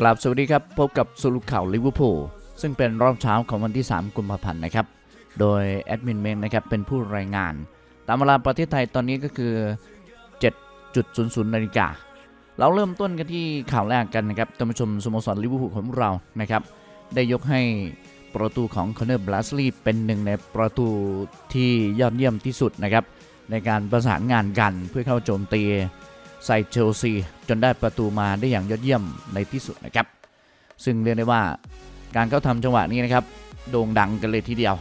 กลับสวัสดีครับ พบกับสรุปข่าวลิเวอร์พูลซึ่งเป็นรอบเช้าของวันที่ 3 กุมภาพันธ์นะครับ โดยแอดมินเมงนะครับเป็นผู้รายงาน ตามเวลาประเทศไทยตอนนี้ก็คือ 7.00นาฬิกาเราเริ่มต้นกันที่ข่าวแรกกันนะครับท่านผู้ชมสโมสรลิเวอร์พูลของเรานะครับ ได้ยกให้ประตูของคอนเนอร์บลัสลีย์เป็นหนึ่งในประตูที่ยอดเยี่ยมที่สุดนะครับในการประสานงานกันเพื่อเข้าโจมตี ใส่เชลซีจนได้ประตูมาได้อย่างยอดเยี่ยมในที่สุดนะครับ ซึ่งเรียกได้ว่าการเข้าทำจังหวะนี้นะครับโด่งดังกันเลยทีเดียว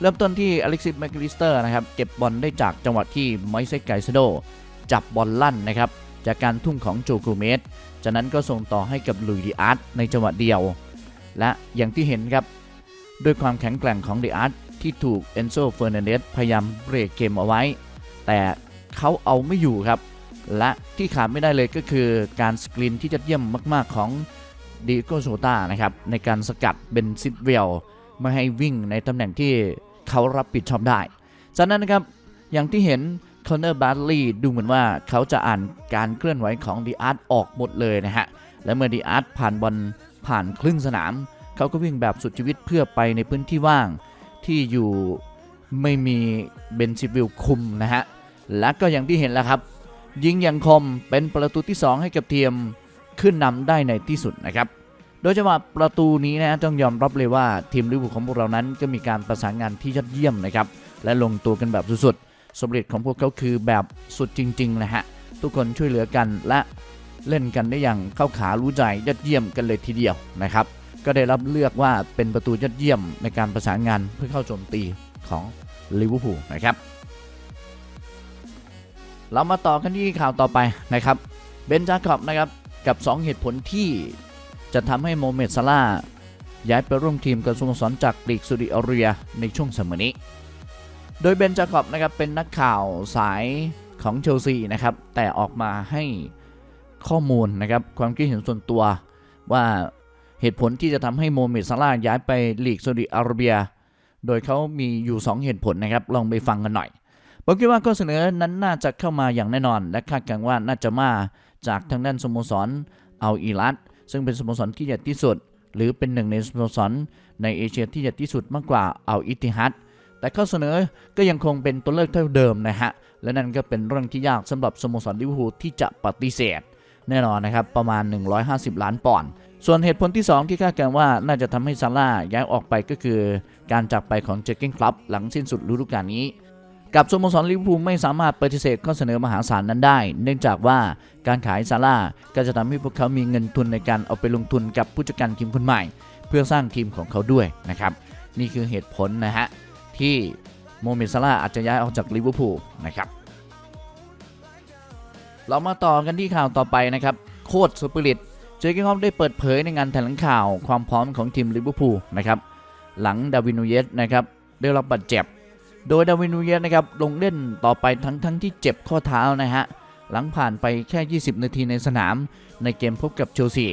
เริ่มต้นที่อเล็กซิสแมคลิสเตอร์นะครับเก็บบอลได้จากจังหวะที่ไมเซกไกซโดจับบอลลั่นนะครับจากการทุ่มของโจกูเมสจากนั้นก็ส่งต่อให้กับลุยดีอาร์ตในจังหวะเดียว และอย่างที่เห็นครับด้วยความแข็งแกร่งของดีอาร์ตที่ถูกเอนโซเฟอร์นันเดสพยายามเบรกเกมเอาไว้ แต่เขาเอาไม่อยู่ครับ และที่ขาดไม่ได้เลยก็คือการสกรีนที่ยอดเยี่ยมมาก ๆ ของดิโกโซตานะครับในการสกัดเบนซิดเวลไม่ให้วิ่งในตำแหน่งที่เขารับผิดชอบได้ จากนั้นนะครับอย่างที่เห็นคอนเนอร์บาร์ลีดูเหมือนว่าเขาจะอ่านการเคลื่อนไหวของดีอาร์ตออกหมดเลยนะฮะ และเมื่อดีอาร์ตผ่านบอลผ่านครึ่งสนาม เขาก็วิ่งแบบสุดชีวิตเพื่อไปในพื้นที่ว่างที่อยู่ไม่มีเบนซิดเวลคุมนะฮะ และก็อย่างที่เห็นแล้วครับ ยิงอย่างคมเป็นประตูที่ 2 ให้กับทีมขึ้นนำได้ในที่สุดนะครับ โดยจังหวะประตูนี้นะต้องยอมรับเลยว่าทีมลิเวอร์พูลของพวกเรานั้นก็มีการประสานงานที่ยอดเยี่ยมนะครับ และลงตัวกันแบบสุดๆสำเร็จของพวกเขาคือแบบสุดจริงๆนะฮะทุกคนช่วยเหลือกันและเล่นกันได้อย่างเข้าขารู้ใจยอดเยี่ยมกันเลยทีเดียวนะครับ ก็ได้รับเลือกว่าเป็นประตูยอดเยี่ยมในการประสานงานเพื่อเข้าโจมตีของลิเวอร์พูลนะครับ เรามาต่อกันที่ข่าวต่อไปนะครับเบนจาคอบนะครับกับ 2 เหตุผลที่จะทำให้โมเมดซาลาย้ายไปร่วมทีมกับสโมสรจากลีกซาอุดิอาระเบียในช่วงเสมอนี้ โดยเบนจาคอบนะครับเป็นนักข่าวสายของเชลซีนะครับแต่ออกมาให้ข้อมูลนะครับความคิดเห็นส่วนตัวว่าเหตุผลที่จะทำให้โมเมดซาลาย้ายไปลีกซาอุดิอาระเบีย โดยเขามีอยู่ 2 เหตุผลนะครับ ลองไปฟังกันหน่อย ผมคิดว่าข้อเสนอนั้นน่าจะเข้ามาอย่างแน่นอน และคาดการณ์ว่าน่าจะมาจากทางด้านสโมสรเอาอีรัตซึ่งเป็นสโมสรที่ใหญ่ที่สุด หรือเป็นหนึ่งในสโมสรในเอเชียที่ใหญ่ที่สุดมากกว่าเอาอิติฮัดแต่ข้อเสนอก็ยังคงเป็นตัวเลือกเท่าเดิมนะฮะ และนั่นก็เป็นเรื่องที่ยากสำหรับสโมสรลิเวอร์พูลที่จะปฏิเสธ แน่นอนนะครับ ประมาณ 150 ล้านปอนด์ส่วนเหตุผลที่ 2 ที่คาดการณ์ว่าน่าจะทำให้ซาร่าย้ายออกไปก็คือ การจากไปของเจคเก้นคลับหลังสิ้นสุดฤดูกาลนี้ กับสโมสรลิเวอร์พูลไม่สามารถปฏิเสธข้อเสนอมหาศาลนั้นได้ เนื่องจากว่าการขายซาร่าก็จะทำให้พวกเขามีเงินทุนในการเอาไปลงทุนกับผู้จัดการทีมคนใหม่ เพื่อสร้างทีมของเขาด้วยนะครับ นี่คือเหตุผลนะฮะ ที่โมเมซาร่าอาจจะย้ายออกจากลิเวอร์พูลนะครับ เรามาต่อกันที่ข่าวต่อไปนะครับ โคตรสปิริตเจอร์เกนคอปได้เปิดเผยในงานแถลงข่าวความพร้อมของทีมลิเวอร์พูลนะครับหลังดาวินนูเยสนะครับได้รับบาดเจ็บ โดยดาวินนูเยสนะครับลงเล่นต่อไปทั้งทั้งที่เจ็บข้อเท้านะฮะ หลังผ่านไปแค่ 20 นาทีในสนามในเกมพบกับเชลซี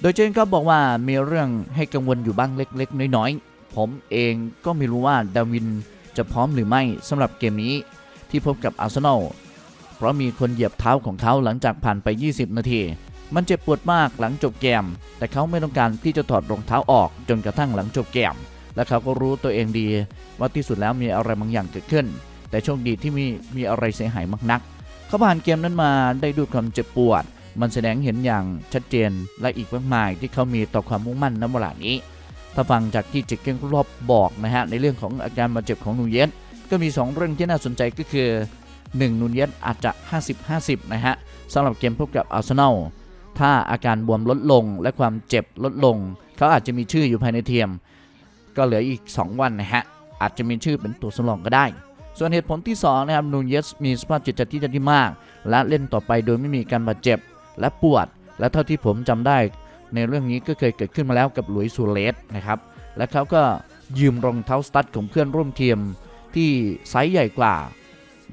โดยเจนก็บอกว่ามีเรื่องให้กังวลอยู่บ้างเล็กๆ น้อยๆ ผมเองก็ไม่รู้ว่าดาวินจะพร้อมหรือไม่สำหรับเกมนี้ที่พบกับอาร์เซนอล เพราะมีคนเหยียบเท้าของเขาหลังจากผ่านไป 20 นาที มันเจ็บปวดมากหลังจบเกม แต่เขาไม่ต้องการที่จะถอดรองเท้าออกจนกระทั่งหลังจบเกม และเขาก็รู้ตัวเองดีว่าที่สุดแล้วมีอะไรบางอย่างเกิดขึ้น แต่โชคดีที่มีมีอะไรเสียหายมากนัก เขาผ่านเกมนั้นมาได้ด้วยความเจ็บปวด มันแสดงเห็นอย่างชัดเจนและอีกมากมายที่เขามีต่อความมุ่งมั่นในเวลานี้ ถ้าฟังจากที่เจคเก้นครอบบอกนะฮะในเรื่องของอาการบาดเจ็บของนูเยสก็มี 2 เรื่องที่น่าสนใจก็คือ 1 นูเยสอาจจะ 50-50 นะฮะสำหรับเกมพบกับอาร์เซนอลถ้าอาการบวมลดลงและความเจ็บลดลง เขาอาจจะมีชื่ออยู่ภายในเทียม ก็เหลืออีก 2 วันนะฮะ อาจจะมีชื่อเป็นตัวสำรองก็ได้ ส่วนเหตุผลที่ 2 นะครับนูเยสมีสภาพจิตใจที่ดีมาก และเล่นต่อไปโดยไม่มีการบาดเจ็บและปวด และเท่าที่ผมจำได้ ในเรื่องนี้ก็เคยเกิดขึ้นมาแล้วกับหลุยส์ซูเลสนะครับ และเขาก็ยืมรองเท้าสตั๊ดของเพื่อนร่วมทีมที่ไซส์ใหญ่กว่า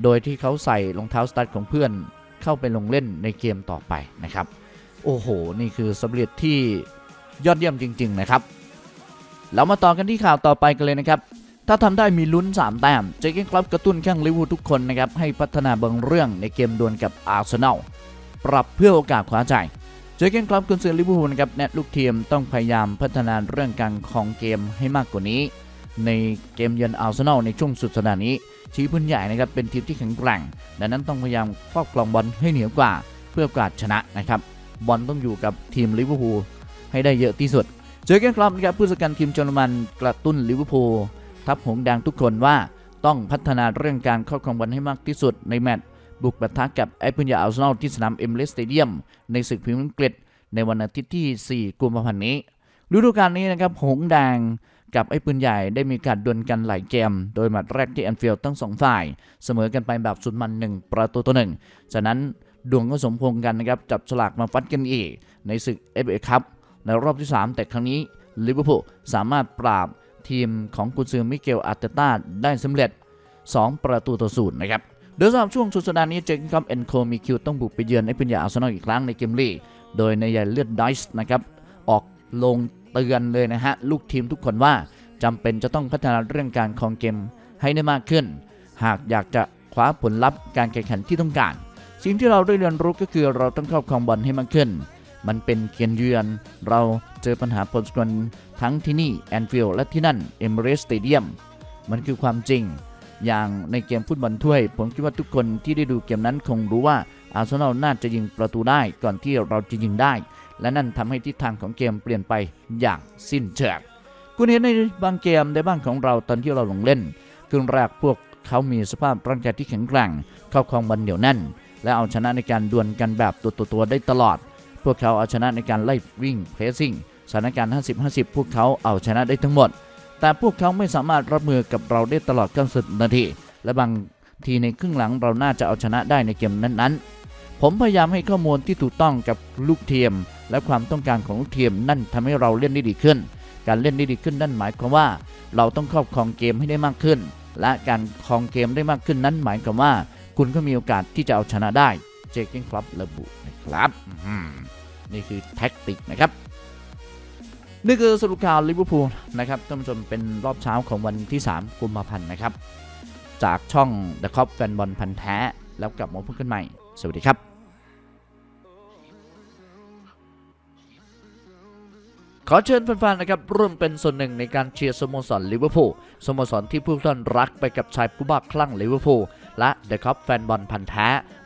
โดยที่เขาใส่รองเท้าสตั๊ดของเพื่อนเข้าไปลงเล่นในเกมต่อไปนะครับ โอ้โห นี่คือสำเร็จที่ยอดเยี่ยมจริง ๆ นะครับ เรามาต่อกันที่ข่าวต่อไปกันเลยนะครับ ถ้าทำได้มีลุ้น 3 แต้ม เจคเกนคลับกระตุ้นแข้งลิเวอร์พูลทุกคนนะครับให้พัฒนาบางเรื่องในเกมดวลกับอาร์เซนอล ปรับเพื่อโอกาสคว้าใจเจเกนคลับกุนซือลิเวอร์พูลนะครับแนะลูกทีมต้องพยายามพัฒนาเรื่องการครองเกมให้มากกว่านี้ ในเกมเยือนอาร์เซนอลในช่วงสุดสัปดาห์นี้ ชี้พื้นใหญ่นะครับเป็นทีมที่แข็งแกร่ง ดังนั้นต้องพยายามครอบครองบอลให้เหนือกว่า เพื่อโอกาสชนะนะครับบอลต้องอยู่กับทีมลิเวอร์พูลให้ได้เยอะที่สุด เจอเกนคลับนะครับผู้จัดการทีมเยอรมันกระตุ้นลิเวอร์พูลทัพหงแดงทุกคนว่าต้องพัฒนาเรื่องการครอบครองบอลให้มากที่สุดในแมตช์บุกปะทะกับไอพินยาอาร์เซนอลที่สนามเอ็มเลสสเตเดียมในศึกพรีเมียร์อังกฤษในวันอาทิตย์ที่ 4 กุมภาพันธ์นี้ฤดูกาลนี้นะครับหงแดงกับไอ้ปืนใหญ่ได้มีการดวลกันหลายเกม โดยมัดแรกที่แอนฟิลด์ทั้งสองฝ่าย เสมอกันไปแบบสุดมัน1ประตูต่อหนึ่งจากนั้นดวงก็สมพงกันนะครับจับฉลากมาฟัดกันอีก ในศึกเอฟเอคัพ ในรอบที่ 3 แต่ครั้งนี้ลิเวอร์พูลสามารถปราบทีมของกุนซือมิเกลอาร์เตต้าได้สำเร็จ 2 ประตูต่อศูนย์นะครับโดยสำหรับช่วงสุดสัปดาห์นี้เจคคัมเอนโคมีคิวต้องบุกไปเยือนไอ้ปืนใหญ่อาร์เซนอลอีกครั้งในเกมลีกโดยในายใหญ่เลือดไดส์นะครับออกลงเตือนเลยนะฮะลูกทีมทุกคนว่าจำเป็นจะต้องพัฒนาเรื่องการคองเกมให้ได้มากขึ้น หากอยากจะคว้าผลลัพธ์การแข่งขันที่ต้องการ สิ่งที่เราได้เรียนรู้ก็คือเราต้องครอบครองบอลให้มากขึ้น มันเป็นเกมเยือน เราเจอปัญหาผลสกลทั้งที่นี่แอนฟิลด์และที่นั่นเอมิเรสสเตเดียมมันคือความจริง อย่างในเกมฟุตบอลถ้วย ผมคิดว่าทุกคนที่ได้ดูเกมนั้นคงรู้ว่าอาร์เซนอลน่าจะยิงประตูได้ก่อนที่เราจะยิงได้ และนั่นทำให้ทิศทางของเกมเปลี่ยนไปอย่างสิ้นเชิงคุณเห็นในบางเกมในบ้านของเราตอนที่เราลงเล่นครึ่งแรกพวกเขามีสภาพร่างกายที่แข็งแกร่ง เข้าครองบอลเหนียวแน่น และเอาชนะในการดวลกันแบบตัวต่อตัวได้ตลอด พวกเขาเอาชนะในการไล่วิ่งเพรสซิ่งสถานการณ์ 50-50 พวกเขาเอาชนะได้ทั้งหมด แต่พวกเขาไม่สามารถรับมือกับเราได้ตลอด90นาที และบางทีในครึ่งหลังเราน่าจะเอาชนะได้ในเกมนั้นๆ ผมพยายามให้ข้อมูลที่ถูกต้องกับลูกเทียม และความต้องการของลูกเทียมนั่นทำให้เราเล่นได้ดีขึ้น การเล่นได้ดีขึ้นนั่นหมายความว่า เราต้องครอบครองเกมให้ได้มากขึ้น และการครองเกมได้มากขึ้นนั้นหมายความว่า คุณก็มีโอกาสที่จะเอาชนะได้ เจคกิ้งครับระบุนะครับนี่คือแท็กติกนะครับนี่คือสรุปข่าวลิเวอร์พูลนะครับท่านผู้ชมเป็นรอบเช้าของวันที่ 3 กุมภาพันธ์นะครับ จากช่อง The Cop แฟนบอลพันแท้ แล้วกลับมาพบกันใหม่ สวัสดีครับ ขอเชิญแฟนๆนะครับร่วมเป็นส่วนหนึ่งในการเชียร์สโมสรลิเวอร์พูลสโมสรที่ผู้ท่านรักไปกับชายผู้บ้าคลั่งลิเวอร์พูลและเดอะคัพแฟนบอลพันธ์แท้